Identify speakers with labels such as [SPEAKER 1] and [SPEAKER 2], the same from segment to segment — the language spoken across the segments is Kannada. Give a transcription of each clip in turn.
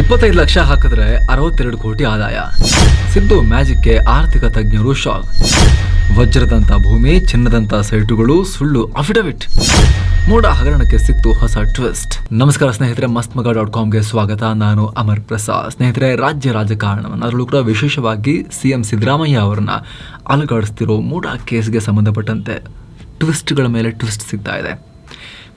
[SPEAKER 1] ಇಪ್ಪತ್ತೈದು ಲಕ್ಷ ಹಾಕಿದ್ರೆ ಅರವತ್ತೆರಡು ಕೋಟಿ ಆದಾಯ. ಸಿದ್ದು ಮ್ಯಾಜಿಕ್ಗೆ ಆರ್ಥಿಕ ತಜ್ಞರು ಶಾಕ್. ವಜ್ರದಂತ ಭೂಮಿ, ಚಿನ್ನದಂತ ಸೈಟುಗಳು, ಸುಳ್ಳು ಅಫಿಡವಿಟ್ ಮೂಡ ಹಗರಣಕ್ಕೆ ಸಿಕ್ತು ಹೊಸ ಟ್ವಿಸ್ಟ್ ನಮಸ್ಕಾರ ಸ್ನೇಹಿತರೆ ಮಸ್ತ್ ಮಗ ಡಾಟ್ ಕಾಮ್ಗೆ ಸ್ವಾಗತ. ನಾನು ಅಮರ್ ಪ್ರಸಾದ್. ಸ್ನೇಹಿತರೆ, ರಾಜ್ಯ ರಾಜಕಾರಣವನ್ನು ಅದರಲ್ಲೂ ಕೂಡ ವಿಶೇಷವಾಗಿ ಸಿ ಎಂ ಸಿದ್ದರಾಮಯ್ಯ ಅವರನ್ನ ಅಲುಗಾಡಿಸ್ತಿರೋ ಮೂಡ ಕೇಸ್ಗೆ ಸಂಬಂಧಪಟ್ಟಂತೆ ಟ್ವಿಸ್ಟ್ಗಳ ಮೇಲೆ ಟ್ವಿಸ್ಟ್ ಸಿಗ್ತಾ ಇದೆ.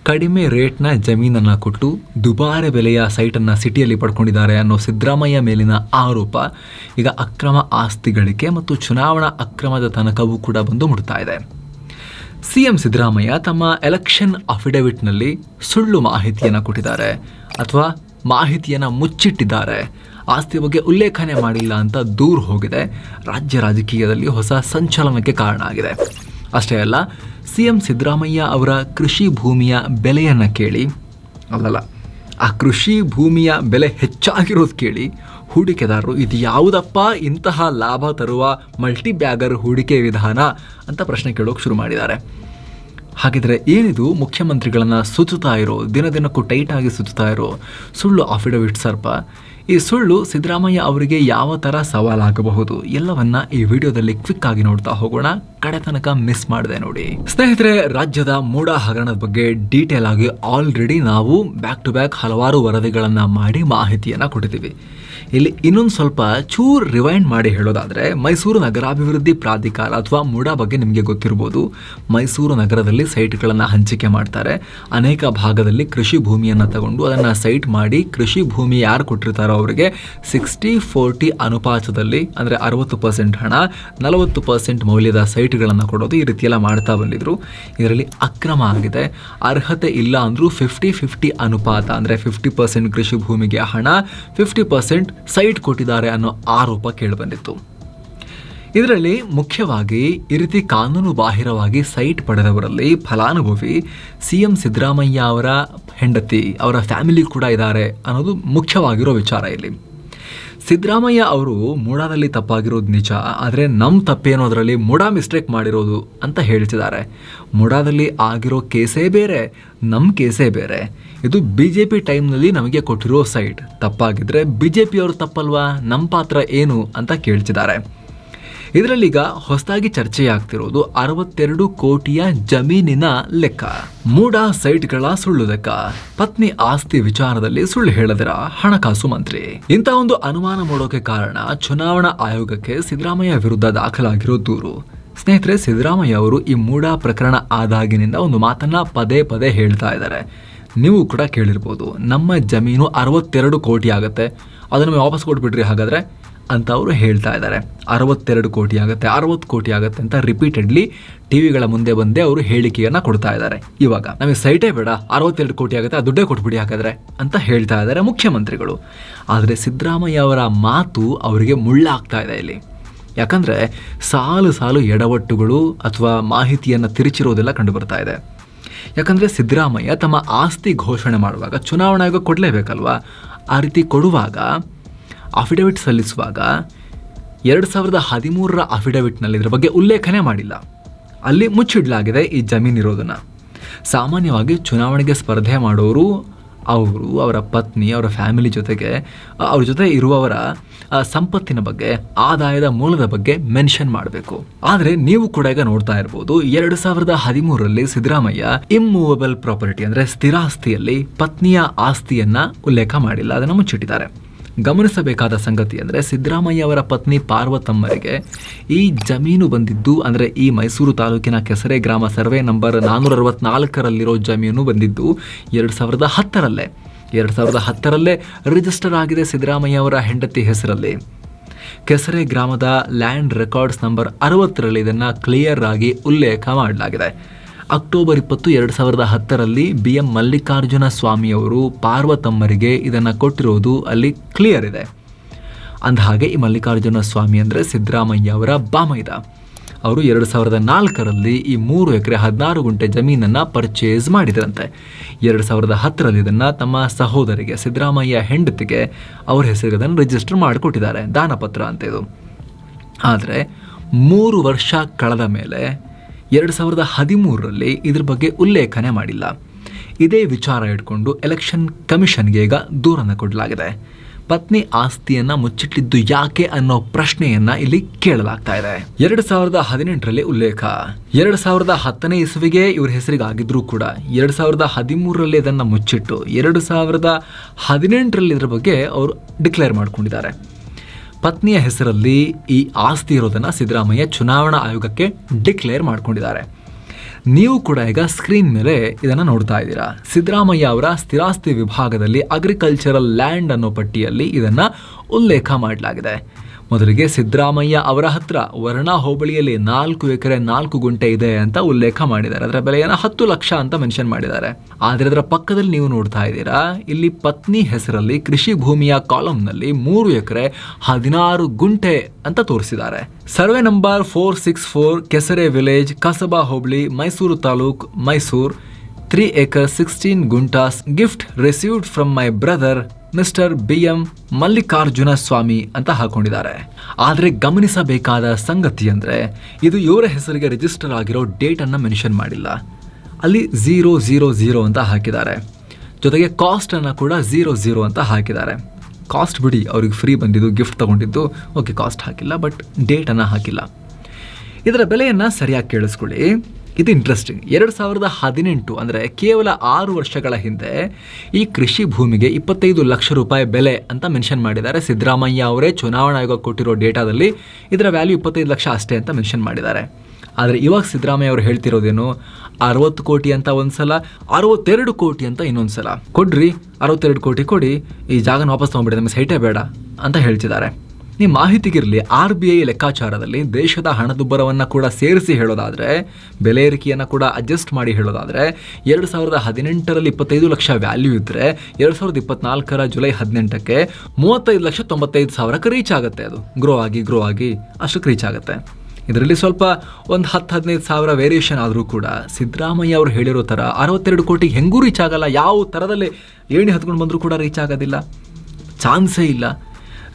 [SPEAKER 1] ಕಡಿಮೆ ರೇಟ್ನ ಜಮೀನನ್ನು ಕೊಟ್ಟು ದುಬಾರಿ ಬೆಲೆಯ ಸೈಟನ್ನು ಸಿಟಿಯಲ್ಲಿ ಪಡ್ಕೊಂಡಿದ್ದಾರೆ ಅನ್ನೋ ಸಿದ್ದರಾಮಯ್ಯ ಮೇಲಿನ ಆರೋಪ, ಈಗ ಅಕ್ರಮ ಆಸ್ತಿ ಗಳಿಕೆ ಮತ್ತು ಚುನಾವಣಾ ಅಕ್ರಮದ ತನಕವೂ ಕೂಡ ಬಂದು ಮುಟ್ತಾ ಇದೆ. ಸಿ ಎಂ ಸಿದ್ದರಾಮಯ್ಯ ತಮ್ಮ ಎಲೆಕ್ಷನ್ ಅಫಿಡವಿಟ್ನಲ್ಲಿ ಸುಳ್ಳು ಮಾಹಿತಿಯನ್ನು ಕೊಟ್ಟಿದ್ದಾರೆ ಅಥವಾ ಮಾಹಿತಿಯನ್ನು ಮುಚ್ಚಿಟ್ಟಿದ್ದಾರೆ. ಆಸ್ತಿ ಬಗ್ಗೆ ಉಲ್ಲೇಖನೆ ಮಾಡಿಲ್ಲ ಅಂತ ದೂರು ಹೋಗಿದೆ. ರಾಜ್ಯ ರಾಜಕೀಯದಲ್ಲಿ ಹೊಸ ಸಂಚಲನಕ್ಕೆ ಕಾರಣ ಆಗಿದೆ. ಅಷ್ಟೇ ಅಲ್ಲ ಸಿ ಎಂ ಸಿದ್ದರಾಮಯ್ಯ ಅವರ ಕೃಷಿ ಭೂಮಿಯ ಬೆಲೆಯನ್ನು ಕೇಳಿ. ಅಲ್ಲಲ್ಲ, ಆ ಕೃಷಿ ಭೂಮಿಯ ಬೆಲೆ ಹೆಚ್ಚಾಗಿರೋದು ಕೇಳಿ ಹೂಡಿಕೆದಾರರು ಇದು ಯಾವುದಪ್ಪ ಇಂತಹ ಲಾಭ ತರುವ ಮಲ್ಟಿ ಬ್ಯಾಗರ್ ಹೂಡಿಕೆ ವಿಧಾನ ಅಂತ ಪ್ರಶ್ನೆ ಕೇಳೋಕೆ ಶುರು ಮಾಡಿದ್ದಾರೆ. ಹಾಗಿದ್ರೆ ಏನಿದು ಮುಖ್ಯಮಂತ್ರಿಗಳನ್ನು ಸುತ್ತುತ್ತಾ ಇರೋ, ದಿನ ದಿನಕ್ಕೂ ಟೈಟಾಗಿ ಸುತ್ತುತ್ತಾ ಇರೋ ಸುಳ್ಳು ಆಫಿಡವಿಟ್ ಸರ್ಪ ಈ ಸುಳ್ಳು ಸಿದ್ದರಾಮಯ್ಯ ಅವರಿಗೆ ಯಾವ ಥರ ಸವಾಲಾಗಬಹುದು ಎಲ್ಲವನ್ನ ಈ ವಿಡಿಯೋದಲ್ಲಿ ಕ್ವಿಕ್ ಆಗಿ ನೋಡ್ತಾ ಹೋಗೋಣ. ಕಡೆ ತನಕ ಮಿಸ್ ಮಾಡಿದೆ ನೋಡಿ. ಸ್ನೇಹಿತರೆ, ರಾಜ್ಯದ ಮೂಡ ಹಗರಣದ ಬಗ್ಗೆ ಡೀಟೇಲ್ ಆಗಿ ಆಲ್ರೆಡಿ ನಾವು ಬ್ಯಾಕ್ ಟು ಬ್ಯಾಕ್ ಹಲವಾರು ವರದಿಗಳನ್ನು ಮಾಡಿ ಮಾಹಿತಿಯನ್ನು ಕೊಟ್ಟಿದ್ದೀವಿ. ಇಲ್ಲಿ ಇನ್ನೊಂದು ಸ್ವಲ್ಪ ಚೂರ್ ರಿವೈಂಡ್ ಮಾಡಿ ಹೇಳೋದಾದ್ರೆ ಮೈಸೂರು ನಗರಾಭಿವೃದ್ಧಿ ಪ್ರಾಧಿಕಾರ ಅಥವಾ ಮುಡಾ ಬಗ್ಗೆ ನಿಮಗೆ ಗೊತ್ತಿರ್ಬೋದು. ಮೈಸೂರು ನಗರದಲ್ಲಿ ಸೈಟ್ಗಳನ್ನು ಹಂಚಿಕೆ ಮಾಡ್ತಾರೆ. ಅನೇಕ ಭಾಗದಲ್ಲಿ ಕೃಷಿ ಭೂಮಿಯನ್ನು ತಗೊಂಡು ಅದನ್ನು ಸೈಟ್ ಮಾಡಿ ಕೃಷಿ ಭೂಮಿ ಯಾರು ಕೊಟ್ಟಿರ್ತಾರೋ ಅವರಿಗೆ ಸಿಕ್ಸ್ಟಿ ಫೋರ್ಟಿ ಅನುಪಾತದಲ್ಲಿ ಅಂದರೆ ಅರವತ್ತು ಪರ್ಸೆಂಟ್ ಹಣ, ನಲವತ್ತು ಪರ್ಸೆಂಟ್ ಮೌಲ್ಯದ ಸೈಟ್ಗಳನ್ನು ಕೊಡೋದು ಈ ರೀತಿಯೆಲ್ಲ ಮಾಡ್ತಾ ಬಂದಿದ್ರು. ಇದರಲ್ಲಿ ಅಕ್ರಮ ಆಗಿದೆ. ಅರ್ಹತೆ ಇಲ್ಲ ಅಂದರೂ ಫಿಫ್ಟಿ ಫಿಫ್ಟಿ ಅನುಪಾತ ಅಂದರೆ ಫಿಫ್ಟಿ ಪರ್ಸೆಂಟ್ ಕೃಷಿ ಭೂಮಿಗೆ ಹಣ ಫಿಫ್ಟಿ ಪರ್ಸೆಂಟ್ ಸೈಟ್ ಕೊಟ್ಟಿದ್ದಾರೆ ಅನ್ನೋ ಆರೋಪ ಕೇಳಿಬಂದಿತ್ತು. ಇದರಲ್ಲಿ ಮುಖ್ಯವಾಗಿ ಈ ರೀತಿ ಕಾನೂನು ಬಾಹಿರವಾಗಿ ಸೈಟ್ ಪಡೆದವರಲ್ಲಿ ಫಲಾನುಭವಿ ಸಿ ಎಂ ಸಿದ್ದರಾಮಯ್ಯ ಅವರ ಹೆಂಡತಿ, ಅವರ ಫ್ಯಾಮಿಲಿ ಕೂಡ ಇದ್ದಾರೆ ಅನ್ನೋದು ಮುಖ್ಯವಾಗಿರೋ ವಿಚಾರ ಇಲ್ಲಿ. ಸಿದ್ದರಾಮಯ್ಯ ಅವರು ಮೂಡಾದಲ್ಲಿ ತಪ್ಪಾಗಿರೋದು ನಿಜ, ಆದರೆ ನಮ್ಮ ತಪ್ಪೇನೋದ್ರಲ್ಲಿ ಮೂಡಾ ಮಿಸ್ಟೇಕ್ ಮಾಡಿರೋದು ಅಂತ ಹೇಳ್ತಿದ್ದಾರೆ. ಮೂಡಾದಲ್ಲಿ ಆಗಿರೋ ಕೇಸೇ ಬೇರೆ ನಮ್ಮ ಕೇಸೇ ಬೇರೆ. ಇದು ಬಿ ಜೆ ಪಿ ಟೈಮ್ನಲ್ಲಿ ನಮಗೆ ಕೊಟ್ಟಿರೋ ಸೈಟ್ ತಪ್ಪಾಗಿದ್ರೆ ಬಿ ಜೆ ಪಿಯವರು ತಪ್ಪಲ್ವಾ? ನಮ್ಮ ಪಾತ್ರ ಏನು? ಅಂತ ಕೇಳ್ತಿದ್ದಾರೆ. ಇದರಲ್ಲೀಗ ಹೊಸದಾಗಿ ಚರ್ಚೆಯಾಗ್ತಿರೋದು ಅರವತ್ತೆರಡು ಕೋಟಿಯ ಜಮೀನಿನ ಲೆಕ್ಕ. ಮೂಡ ಸೈಟ್ಗಳ ಸುಳ್ಳು ಲೆಕ್ಕ. ಪತ್ನಿ ಆಸ್ತಿ ವಿಚಾರದಲ್ಲಿ ಸುಳ್ಳು ಹೇಳದಿರ ಹಣಕಾಸು ಮಂತ್ರಿ. ಇಂಥ ಒಂದು ಅನುಮಾನ ಮೂಡೋಕೆ ಕಾರಣ ಚುನಾವಣಾ ಆಯೋಗಕ್ಕೆ ಸಿದ್ದರಾಮಯ್ಯ ವಿರುದ್ಧ ದಾಖಲಾಗಿರೋ ದೂರು. ಸ್ನೇಹಿತರೆ, ಸಿದ್ದರಾಮಯ್ಯ ಅವರು ಈ ಮೂಡ ಪ್ರಕರಣ ಆದಾಗಿನಿಂದ ಒಂದು ಮಾತನ್ನ ಪದೇ ಪದೇ ಹೇಳ್ತಾ ಇದ್ದಾರೆ. ನೀವು ಕೂಡ ಕೇಳಿರ್ಬೋದು, ನಮ್ಮ ಜಮೀನು ಅರವತ್ತೆರಡು ಕೋಟಿ ಆಗುತ್ತೆ. ಅದನ್ನು ವಾಪಸ್ ಕೊಟ್ಬಿಟ್ರಿ ಹಾಗಾದ್ರೆ? ಅಂತ ಅವರು ಹೇಳ್ತಾ ಇದ್ದಾರೆ. ಅರವತ್ತೆರಡು ಕೋಟಿ ಆಗುತ್ತೆ, ಅರವತ್ತು ಕೋಟಿ ಆಗುತ್ತೆ ಅಂತ ರಿಪೀಟೆಡ್ಲಿ ಟಿವಿಗಳ ಮುಂದೆ ಬಂದೇ ಅವರು ಹೇಳಿಕೆಯನ್ನ ಕೊಡ್ತಾ ಇದ್ದಾರೆ. ಇವಾಗ ನಮಗೆ ಸೈಟೇ ಬೇಡ, ಅರವತ್ತೆರಡು ಕೋಟಿ ಆಗುತ್ತೆ, ಆ ದುಡ್ಡೇ ಕೊಟ್ಬಿಡಿ ಹಾಗಾದ್ರೆ ಅಂತ ಹೇಳ್ತಾ ಇದ್ದಾರೆ ಮುಖ್ಯಮಂತ್ರಿಗಳು. ಆದರೆ ಸಿದ್ದರಾಮಯ್ಯ ಅವರ ಮಾತು ಅವರಿಗೆ ಮುಳ್ಳಾಗ್ತಾ ಇದೆ ಇಲ್ಲಿ. ಯಾಕಂದರೆ ಸಾಲು ಸಾಲು ಎಡವಟ್ಟುಗಳು ಅಥವಾ ಮಾಹಿತಿಯನ್ನು ತಿರುಚಿರೋದೆಲ್ಲ ಕಂಡು ಬರ್ತಾ ಇದೆ. ಯಾಕಂದರೆ ಸಿದ್ದರಾಮಯ್ಯ ತಮ್ಮ ಆಸ್ತಿ ಘೋಷಣೆ ಮಾಡುವಾಗ ಚುನಾವಣಾ ಆಯೋಗ ಕೊಡಲೇಬೇಕಲ್ವಾ? ಆ ರೀತಿ ಕೊಡುವಾಗ ಅಫಿಡವಿಟ್ ಸಲ್ಲಿಸುವಾಗ ಎರಡು ಸಾವಿರದ ಹದಿಮೂರರ ಅಫಿಡವಿಟ್ನಲ್ಲಿ ಇದರ ಬಗ್ಗೆ ಉಲ್ಲೇಖನೆ ಮಾಡಿಲ್ಲ. ಅಲ್ಲಿ ಮುಚ್ಚಿಡಲಾಗಿದೆ ಈ ಜಮೀನಿರೋದನ್ನು ಸಾಮಾನ್ಯವಾಗಿ ಚುನಾವಣೆಗೆ ಸ್ಪರ್ಧೆ ಮಾಡೋರು ಅವರು, ಅವರ ಪತ್ನಿ, ಅವರ ಫ್ಯಾಮಿಲಿ ಜೊತೆಗೆ ಅವ್ರ ಜೊತೆ ಇರುವವರ ಸಂಪತ್ತಿನ ಬಗ್ಗೆ, ಆದಾಯದ ಮೂಲದ ಬಗ್ಗೆ ಮೆನ್ಷನ್ ಮಾಡಬೇಕು. ಆದರೆ ನೀವು ಕೂಡ ಈಗ ನೋಡ್ತಾ ಇರ್ಬೋದು, ಎರಡು ಸಾವಿರದ ಹದಿಮೂರರಲ್ಲಿ ಸಿದ್ದರಾಮಯ್ಯ ಇಮ್ಮೂವಬಲ್ ಪ್ರಾಪರ್ಟಿ ಅಂದರೆ ಸ್ಥಿರಾಸ್ತಿಯಲ್ಲಿ ಪತ್ನಿಯ ಆಸ್ತಿಯನ್ನು ಉಲ್ಲೇಖ ಮಾಡಿಲ್ಲ, ಅದನ್ನು ಮುಚ್ಚಿಟ್ಟಿದ್ದಾರೆ. ಗಮನಿಸಬೇಕಾದ ಸಂಗತಿ ಅಂದರೆ ಸಿದ್ದರಾಮಯ್ಯ ಅವರ ಪತ್ನಿ ಪಾರ್ವತಮ್ಮರಿಗೆ ಈ ಜಮೀನು ಬಂದಿದ್ದು ಅಂದರೆ ಈ ಮೈಸೂರು ತಾಲೂಕಿನ ಕೆಸರೆ ಗ್ರಾಮ ಸರ್ವೆ ನಂಬರ್ ನಾನ್ನೂರ ಅರವತ್ನಾಲ್ಕರಲ್ಲಿರೋ ಜಮೀನು ಬಂದಿದ್ದು ಎರಡು ಸಾವಿರದ ಹತ್ತರಲ್ಲೇ. ಎರಡು ಸಾವಿರದ ಹತ್ತರಲ್ಲೇ ರಿಜಿಸ್ಟರ್ ಆಗಿದೆ ಸಿದ್ದರಾಮಯ್ಯ ಅವರ ಹೆಂಡತಿ ಹೆಸರಲ್ಲಿ. ಕೆಸರೆ ಗ್ರಾಮದ ಲ್ಯಾಂಡ್ ರೆಕಾರ್ಡ್ಸ್ ನಂಬರ್ ಅರವತ್ತರಲ್ಲಿ ಇದನ್ನು ಕ್ಲಿಯರ್ ಆಗಿ ಉಲ್ಲೇಖ ಮಾಡಲಾಗಿದೆ. ಅಕ್ಟೋಬರ್ ಇಪ್ಪತ್ತು ಎರಡು ಸಾವಿರದ ಹತ್ತರಲ್ಲಿ ಬಿ ಎಂ ಮಲ್ಲಿಕಾರ್ಜುನ ಸ್ವಾಮಿಯವರು ಪಾರ್ವತಮ್ಮರಿಗೆ ಇದನ್ನು ಕೊಟ್ಟಿರೋದು ಅಲ್ಲಿ ಕ್ಲಿಯರ್ ಇದೆ. ಅಂದಹಾಗೆ ಈ ಮಲ್ಲಿಕಾರ್ಜುನ ಸ್ವಾಮಿ ಅಂದರೆ ಸಿದ್ದರಾಮಯ್ಯ ಅವರ ಬಾಮೈದ. ಅವರು ಎರಡು ಸಾವಿರದ ನಾಲ್ಕರಲ್ಲಿ ಈ ಮೂರು ಎಕರೆ ಹದಿನಾರು ಗುಂಟೆ ಜಮೀನನ್ನು ಪರ್ಚೇಸ್ ಮಾಡಿದರಂತೆ. ಎರಡು ಸಾವಿರದ ಹತ್ತರಲ್ಲಿ ಇದನ್ನು ತಮ್ಮ ಸಹೋದರಿಗೆ, ಸಿದ್ದರಾಮಯ್ಯ ಹೆಂಡತಿಗೆ ಅವ್ರ ಹೆಸರಿಗೆ ಅದನ್ನು ರಿಜಿಸ್ಟರ್ ಮಾಡಿಕೊಟ್ಟಿದ್ದಾರೆ, ದಾನಪತ್ರ ಅಂತ ಇದು. ಆದರೆ ಮೂರು ವರ್ಷ ಕಳೆದ ಮೇಲೆ ಎರಡು ಸಾವಿರದ ಹದಿಮೂರರಲ್ಲಿ ಇದ್ರ ಬಗ್ಗೆ ಉಲ್ಲೇಖನೆ ಮಾಡಿಲ್ಲ. ಇದೇ ವಿಚಾರ ಇಟ್ಕೊಂಡು ಎಲೆಕ್ಷನ್ ಕಮಿಷನ್ಗೆ ಈಗ ದೂರನ್ನು ಕೊಡಲಾಗಿದೆ. ಪತ್ನಿ ಆಸ್ತಿಯನ್ನು ಮುಚ್ಚಿಟ್ಟಿದ್ದು ಯಾಕೆ ಅನ್ನೋ ಪ್ರಶ್ನೆಯನ್ನ ಇಲ್ಲಿ ಕೇಳಲಾಗ್ತಾ ಇದೆ. ಎರಡು ಸಾವಿರದ ಹದಿನೆಂಟರಲ್ಲಿ ಉಲ್ಲೇಖ. ಎರಡು ಸಾವಿರದ ಹತ್ತನೇ ಇಸುವಿಗೆ ಇವ್ರ ಹೆಸರಿಗೆ ಆಗಿದ್ರೂ ಕೂಡ ಎರಡು ಸಾವಿರದ ಹದಿಮೂರರಲ್ಲಿ ಇದನ್ನು ಮುಚ್ಚಿಟ್ಟು ಎರಡು ಸಾವಿರದ ಹದಿನೆಂಟರಲ್ಲಿ ಇದರ ಬಗ್ಗೆ ಅವರು ಡಿಕ್ಲೇರ್ ಮಾಡ್ಕೊಂಡಿದ್ದಾರೆ. ಪತ್ನಿಯ ಹೆಸರಲ್ಲಿ ಈ ಆಸ್ತಿ ಇರೋದನ್ನು ಸಿದ್ದರಾಮಯ್ಯ ಚುನಾವಣಾ ಆಯೋಗಕ್ಕೆ ಡಿಕ್ಲೇರ್ ಮಾಡ್ಕೊಂಡಿದ್ದಾರೆ. ನೀವು ಕೂಡ ಈಗ ಸ್ಕ್ರೀನ್ ಮೇಲೆ ಇದನ್ನು ನೋಡ್ತಾ ಇದ್ದೀರಾ. ಸಿದ್ದರಾಮಯ್ಯ ಅವರ ಸ್ಥಿರಾಸ್ತಿ ವಿಭಾಗದಲ್ಲಿ ಅಗ್ರಿಕಲ್ಚರಲ್ ಲ್ಯಾಂಡ್ ಅನ್ನೋ ಪಟ್ಟಿಯಲ್ಲಿ ಇದನ್ನು ಉಲ್ಲೇಖ ಮಾಡಲಾಗಿದೆ. ಮೊದಲಿಗೆ ಸಿದ್ದರಾಮಯ್ಯ ಅವರ ಹತ್ರ ವರ್ಣ ಹೋಬಳಿಯಲ್ಲಿ ನಾಲ್ಕು ಎಕರೆ ನಾಲ್ಕು ಗುಂಟೆ ಇದೆ ಅಂತ ಉಲ್ಲೇಖ ಮಾಡಿದ್ದಾರೆ. ಅದರ ಬೆಲೆಯನ್ನು ಹತ್ತು ಲಕ್ಷ ಅಂತ ಮೆನ್ಷನ್ ಮಾಡಿದ್ದಾರೆ. ಆದರೆ ಅದರ ಪಕ್ಕದಲ್ಲಿ ನೀವು ನೋಡ್ತಾ ಇದ್ದೀರಾ, ಇಲ್ಲಿ ಪತ್ನಿ ಹೆಸರಲ್ಲಿ ಕೃಷಿ ಭೂಮಿಯ ಕಾಲಂನಲ್ಲಿ ಮೂರು ಎಕರೆ ಹದಿನಾರು ಗುಂಟೆ ಅಂತ ತೋರಿಸಿದ್ದಾರೆ. Survey number four six four Kesare village, Kasaba hobli, Mysuru taluk, Mysuru. Three acre sixteen guntas gift received from my brother mister B M Mallikarjuna Swamy ಅಂತ ಹಾಕೊಂಡಿದ್ದಾರೆ. ಆದರೆ ಗಮನಿಸಬೇಕಾದ ಸಂಗತಿ ಅಂದರೆ, ಇದು ಇವರ ಹೆಸರಿಗೆ ರಿಜಿಸ್ಟರ್ ಆಗಿರೋ ಡೇಟನ್ನು ಮೆನ್ಷನ್ ಮಾಡಿಲ್ಲ. ಅಲ್ಲಿ ಝೀರೋ ಝೀರೋ ಝೀರೋ ಅಂತ ಹಾಕಿದ್ದಾರೆ. ಜೊತೆಗೆ ಕಾಸ್ಟನ್ನು ಕೂಡ ಝೀರೋ ಝೀರೋ ಅಂತ ಹಾಕಿದ್ದಾರೆ. ಕಾಸ್ಟ್ ಬಿಡಿ, ಅವ್ರಿಗೆ ಫ್ರೀ ಬಂದಿದ್ದು ಗಿಫ್ಟ್ ತಗೊಂಡಿದ್ದು ಓಕೆ ಕಾಸ್ಟ್ ಹಾಕಿಲ್ಲ ಬಟ್ ಡೇಟನ್ನು ಹಾಕಿಲ್ಲ. ಇದರ ಬೆಲೆಯನ್ನು ಸರಿಯಾಗಿ ಕೇಳಿಸ್ಕೊಳ್ಳಿ. ಇದು ಇಂಟ್ರೆಸ್ಟಿಂಗ್ ಎರಡು ಸಾವಿರದ ಹದಿನೆಂಟು, ಅಂದರೆ ಕೇವಲ ಆರು ವರ್ಷಗಳ ಹಿಂದೆ ಈ ಕೃಷಿ ಭೂಮಿಗೆ ಇಪ್ಪತ್ತೈದು ಲಕ್ಷ ರೂಪಾಯಿ ಬೆಲೆ ಅಂತ ಮೆನ್ಷನ್ ಮಾಡಿದ್ದಾರೆ. ಸಿದ್ದರಾಮಯ್ಯ ಅವರೇ ಚುನಾವಣಾ ಆಯೋಗ ಕೊಟ್ಟಿರೋ ಡೇಟಾದಲ್ಲಿ ಇದರ ವ್ಯಾಲ್ಯೂ ಇಪ್ಪತ್ತೈದು ಲಕ್ಷ ಅಷ್ಟೇ ಅಂತ ಮೆನ್ಷನ್ ಮಾಡಿದ್ದಾರೆ. ಆದರೆ ಇವಾಗ ಸಿದ್ದರಾಮಯ್ಯ ಅವರು ಹೇಳ್ತಿರೋದೇನು? ಅರವತ್ತು ಕೋಟಿ ಅಂತ ಒಂದ್ಸಲ, ಅರವತ್ತೆರಡು ಕೋಟಿ ಅಂತ ಇನ್ನೊಂದು ಸಲ ಕೊಡ್ರಿ, ಅರವತ್ತೆರಡು ಕೋಟಿ ಕೊಡಿ, ಈ ಜಾಗನ ವಾಪಸ್ ತೊಗೊಂಡ್ಬಿಡಿ, ನಮಗೆ ಸೈಟೇ ಬೇಡ ಅಂತ ಹೇಳ್ತಿದ್ದಾರೆ. ನಿಮ್ಮ ಮಾಹಿತಿಗಿರಲಿ ಆರ್ ಬಿ ಐ ಲೆಕ್ಕಾಚಾರದಲ್ಲಿ ದೇಶದ ಹಣದುಬ್ಬರವನ್ನು ಕೂಡ ಸೇರಿಸಿ ಹೇಳೋದಾದರೆ, ಬೆಲೆ ಏರಿಕೆಯನ್ನು ಕೂಡ ಅಡ್ಜಸ್ಟ್ ಮಾಡಿ ಹೇಳೋದಾದರೆ, ಎರಡು ಸಾವಿರದ ಹದಿನೆಂಟರಲ್ಲಿ ಇಪ್ಪತ್ತೈದು ಲಕ್ಷ ವ್ಯಾಲ್ಯೂ ಇದ್ದರೆ ಎರಡು ಸಾವಿರದ ಇಪ್ಪತ್ನಾಲ್ಕರ ಜುಲೈ ಹದಿನೆಂಟಕ್ಕೆ ಮೂವತ್ತೈದು ಲಕ್ಷ ತೊಂಬತ್ತೈದು ಸಾವಿರಕ್ಕೆ ರೀಚ್ ಆಗುತ್ತೆ ಅದು. ಗ್ರೋ ಆಗಿ ಗ್ರೋ ಆಗಿ ಅಷ್ಟಕ್ಕೆ ರೀಚ್ ಆಗುತ್ತೆ. ಇದರಲ್ಲಿ ಸ್ವಲ್ಪ ಒಂದು ಹತ್ತು ಹದಿನೈದು ಸಾವಿರ ವೇರಿಯೇಷನ್ ಆದರೂ ಕೂಡ ಸಿದ್ದರಾಮಯ್ಯ ಅವರು ಹೇಳಿರೋ ಥರ ಅರವತ್ತೆರಡು ಕೋಟಿ ಹೆಂಗೂ ರೀಚ್ ಆಗಲ್ಲ. ಯಾವ ಥರದಲ್ಲಿ ಏಣಿ ಹತ್ಕೊಂಡು ಬಂದರೂ ಕೂಡ ರೀಚ್ ಆಗೋದಿಲ್ಲ. ಚಾನ್ಸೇ ಇಲ್ಲ.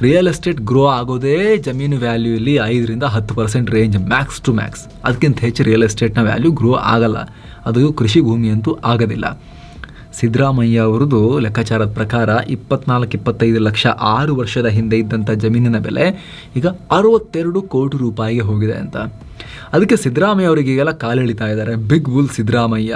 [SPEAKER 1] ರಿಯಲ್ ಎಸ್ಟೇಟ್ ಗ್ರೋ ಆಗೋದೇ ಜಮೀನು ವ್ಯಾಲ್ಯೂಲಿ ಐದರಿಂದ ಹತ್ತು percent range max to max ಅದಕ್ಕಿಂತ ಹೆಚ್ಚು ರಿಯಲ್ ಎಸ್ಟೇಟ್ನ ವ್ಯಾಲ್ಯೂ ಗ್ರೋ ಆಗಲ್ಲ. ಅದು ಕೃಷಿ ಭೂಮಿ ಅಂತೂ ಆಗೋದಿಲ್ಲ. ಸಿದ್ದರಾಮಯ್ಯ ಅವರದು ಲೆಕ್ಕಾಚಾರದ ಪ್ರಕಾರ ಇಪ್ಪತ್ನಾಲ್ಕು, ಇಪ್ಪತ್ತೈದು ಲಕ್ಷ ಆರು ವರ್ಷದ ಹಿಂದೆ ಇದ್ದಂಥ ಜಮೀನಿನ ಬೆಲೆ ಈಗ ಅರವತ್ತೆರಡು ಕೋಟಿ ರೂಪಾಯಿಗೆ ಹೋಗಿದೆ ಅಂತ. ಅದಕ್ಕೆ ಸಿದ್ದರಾಮಯ್ಯ ಅವರಿಗೆ ಈಗೆಲ್ಲ ಕಾಲೆಳಿತಾ ಇದ್ದಾರೆ. Big bull Siddaramaiah.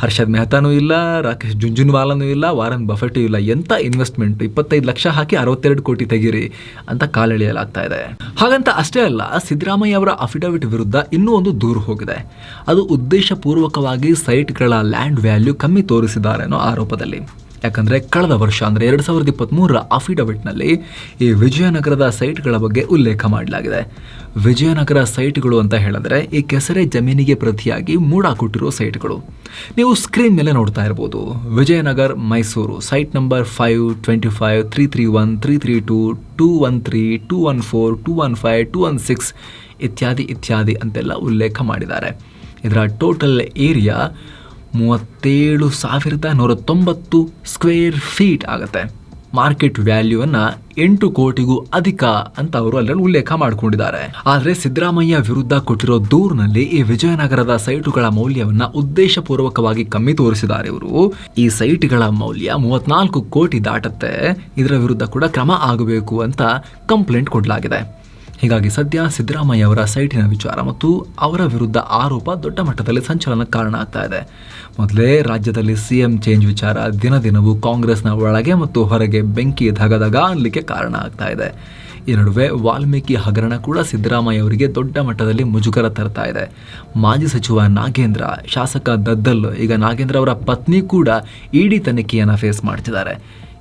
[SPEAKER 1] ಹರ್ಷದ್ ಮೆಹ್ತಾನೂ ಇಲ್ಲ, ರಾಕೇಶ್ ಜುಂಜುನ್ವಾಲನೂ ಇಲ್ಲ, ವಾರನ್ ಬಫೆಟೂ ಇಲ್ಲ. ಎಂಥ ಇನ್ವೆಸ್ಟ್ಮೆಂಟ್ ಇಪ್ಪತ್ತೈದು ಲಕ್ಷ ಹಾಕಿ ಅರವತ್ತೆರಡು ಕೋಟಿ ತೆಗೀರಿ ಅಂತ ಕಾಲೆಳೆಯಲಾಗ್ತಾ ಇದೆ. ಹಾಗಂತ ಅಷ್ಟೇ ಅಲ್ಲ, ಸಿದ್ದರಾಮಯ್ಯ ಅವರ ಅಫಿಡವಿಟ್ ವಿರುದ್ಧ ಇನ್ನೂ ಒಂದು ದೂರು ಹೋಗಿದೆ. ಅದು ಉದ್ದೇಶಪೂರ್ವಕವಾಗಿ ಸೈಟ್ಗಳ ಲ್ಯಾಂಡ್ ವ್ಯಾಲ್ಯೂ ಕಮ್ಮಿ ತೋರಿಸಿದ್ದಾರೆ ಅನ್ನೋ ಆರೋಪದಲ್ಲಿ. ಯಾಕಂದರೆ ಕಳೆದ ವರ್ಷ, ಅಂದರೆ ಎರಡು ಸಾವಿರದ ಇಪ್ಪತ್ತ್ಮೂರರ ಅಫಿಡವಿಟ್ನಲ್ಲಿ ಈ ವಿಜಯನಗರದ ಸೈಟ್ಗಳ ಬಗ್ಗೆ ಉಲ್ಲೇಖ ಮಾಡಲಾಗಿದೆ. ವಿಜಯನಗರ ಸೈಟ್ಗಳು ಅಂತ ಹೇಳಿದ್ರೆ ಈ ಕೆಸರೆ ಜಮೀನಿಗೆ ಪ್ರತಿಯಾಗಿ ಮೂಡ ಕೊಟ್ಟಿರೋ ಸೈಟ್ಗಳು. ನೀವು ಸ್ಕ್ರೀನ್ ಮೇಲೆ ನೋಡ್ತಾ ಇರ್ಬೋದು. Vijayanagar, Mysuru, site number five, twenty five, three three one, three three two two one three, two one four, two one five, two one six ಇತ್ಯಾದಿ ಇತ್ಯಾದಿ ಅಂತೆಲ್ಲ ಉಲ್ಲೇಖ ಮಾಡಿದ್ದಾರೆ. ಇದರ ಟೋಟಲ್ ಏರಿಯಾ ಮೂವತ್ತೇಳು ಸಾವಿರದ ನೂರ ತೊಂಬತ್ತು ಸ್ಕ್ವೇರ್ ಫೀಟ್ ಆಗುತ್ತೆ. ಮಾರ್ಕೆಟ್ ವ್ಯಾಲ್ಯೂವನ್ನು ಎಂಟು ಕೋಟಿಗೂ ಅಧಿಕ ಅಂತ ಅವರು ಅಲ್ಲಿ ಉಲ್ಲೇಖ ಮಾಡಿಕೊಂಡಿದ್ದಾರೆ. ಆದರೆ ಸಿದ್ದರಾಮಯ್ಯ ವಿರುದ್ಧ ಕೊಟ್ಟಿರೋ ದೂರಿನಲ್ಲಿ ಈ ವಿಜಯನಗರದ ಸೈಟುಗಳ ಮೌಲ್ಯವನ್ನ ಉದ್ದೇಶಪೂರ್ವಕವಾಗಿ ಕಮ್ಮಿ ತೋರಿಸಿದ್ದಾರೆ ಇವರು. ಈ ಸೈಟ್ಗಳ ಮೌಲ್ಯ ಮೂವತ್ನಾಲ್ಕು ಕೋಟಿ ದಾಟತ್ತೆ. ಇದರ ವಿರುದ್ಧ ಕೂಡ ಕ್ರಮ ಆಗಬೇಕು ಅಂತ ಕಂಪ್ಲೇಂಟ್ ಕೊಡಲಾಗಿದೆ. ಹೀಗಾಗಿ ಸದ್ಯ ಸಿದ್ದರಾಮಯ್ಯ ಅವರ ಸೈಟಿನ ವಿಚಾರ ಮತ್ತು ಅವರ ವಿರುದ್ಧ ಆರೋಪ ದೊಡ್ಡ ಮಟ್ಟದಲ್ಲಿ ಸಂಚಲನ ಕಾರಣ ಆಗ್ತಾ ಇದೆ. ಮೊದಲೇ ರಾಜ್ಯದಲ್ಲಿ ಸಿಎಂ ಚೇಂಜ್ ವಿಚಾರ ದಿನ ದಿನವೂ ಕಾಂಗ್ರೆಸ್ನ ಒಳಗೆ ಮತ್ತು ಹೊರಗೆ ಬೆಂಕಿ ಧಗಧಗ ಅನ್ಲಿಕ್ಕೆ ಕಾರಣ ಆಗ್ತಾ ಇದೆ. ಈ ನಡುವೆ ವಾಲ್ಮೀಕಿ ಹಗರಣ ಕೂಡ ಸಿದ್ದರಾಮಯ್ಯ ಅವರಿಗೆ ದೊಡ್ಡ ಮಟ್ಟದಲ್ಲಿ ಮುಜುಗರ ತರ್ತಾ ಇದೆ. ಮಾಜಿ ಸಚಿವ ನಾಗೇಂದ್ರ, ಶಾಸಕ ದದ್ದಲ್, ಈಗ ನಾಗೇಂದ್ರ ಅವರ ಪತ್ನಿ ಕೂಡ ಇಡಿ ತನಿಖೆಯನ್ನು ಫೇಸ್ ಮಾಡ್ತಿದ್ದಾರೆ.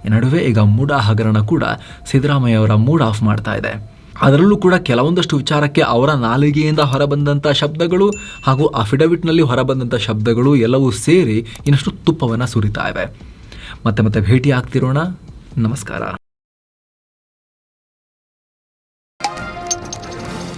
[SPEAKER 1] ಈ ನಡುವೆ ಈಗ ಮೂಡ ಹಗರಣ ಕೂಡ ಸಿದ್ದರಾಮಯ್ಯ ಅವರ ಮೂಡ್ ಆಫ್ ಮಾಡ್ತಾ ಇದೆ. ಅದರಲ್ಲೂ ಕೂಡ ಕೆಲವೊಂದಷ್ಟು ವಿಚಾರಕ್ಕೆ ಅವರ ನಾಲಿಗೆಯಿಂದ ಹೊರಬಂದಂಥ ಶಬ್ದಗಳು ಹಾಗೂ ಅಫಿಡವಿಟ್ನಲ್ಲಿ ಹೊರಬಂದಂಥ ಶಬ್ದಗಳು ಎಲ್ಲವೂ ಸೇರಿ ಇನ್ನಷ್ಟು ತುಪ್ಪವನ್ನು ಸುರಿತಾ ಇವೆ. ಮತ್ತೆ ಮತ್ತೆ ಭೇಟಿ ಆಗ್ತಿರೋಣ ನಮಸ್ಕಾರ.